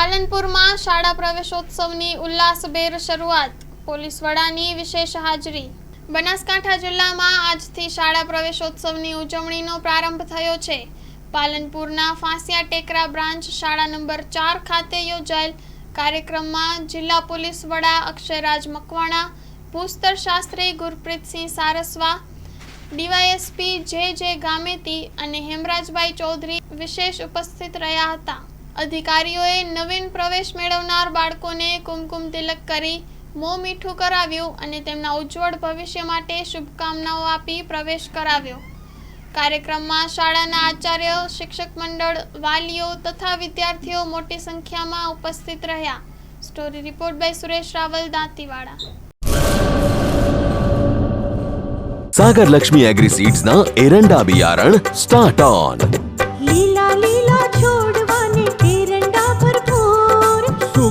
પાલનપુરમાં શાળા પ્રવેશોત્સવની ઉલ્લાસભેર શરૂઆત. પોલીસ વડાની વિશેષ હાજરી. બનાસકાંઠા જિલ્લામાં આજથી શાળા પ્રવેશોત્સવની ઉજવણીનો પ્રારંભ થયો છે. પાલનપુરના ફાંસિયા ટેકરા બ્રાન્ચ શાળા નંબર ચાર ખાતે યોજાયેલ કાર્યક્રમમાં જિલ્લા પોલીસ વડા અક્ષયરાજ મકવાણા, ભૂસ્તર Shastri Gurpreetsingh Saraswa, DYSP J J Gameti અને હેમરાજભાઈ ચૌધરી વિશેષ ઉપસ્થિત રહ્યા હતા. અધિકારીઓએ નવીન પ્રવેશ મેળવનાર બાળકોને કુમકુમ તિલક કરી મોં મીઠું કરાવ્યું અને તેમના ઉજ્જવળ ભવિષ્ય માટે શુભકામનાઓ આપી પ્રવેશ કરાવ્યો. કાર્યક્રમમાં શાળાના આચાર્ય શિક્ષક મંડળ વાલીઓ તથા વિદ્યાર્થીઓ મોટી સંખ્યામાં ઉપસ્થિત રહ્યા. Story report by Suresh Raval Dantiwada. Sagar Lakshmi agri સીડ્સના એરંડા બિયારણ સ્ટાર્ટ ઓન લીલા લીલા છોડ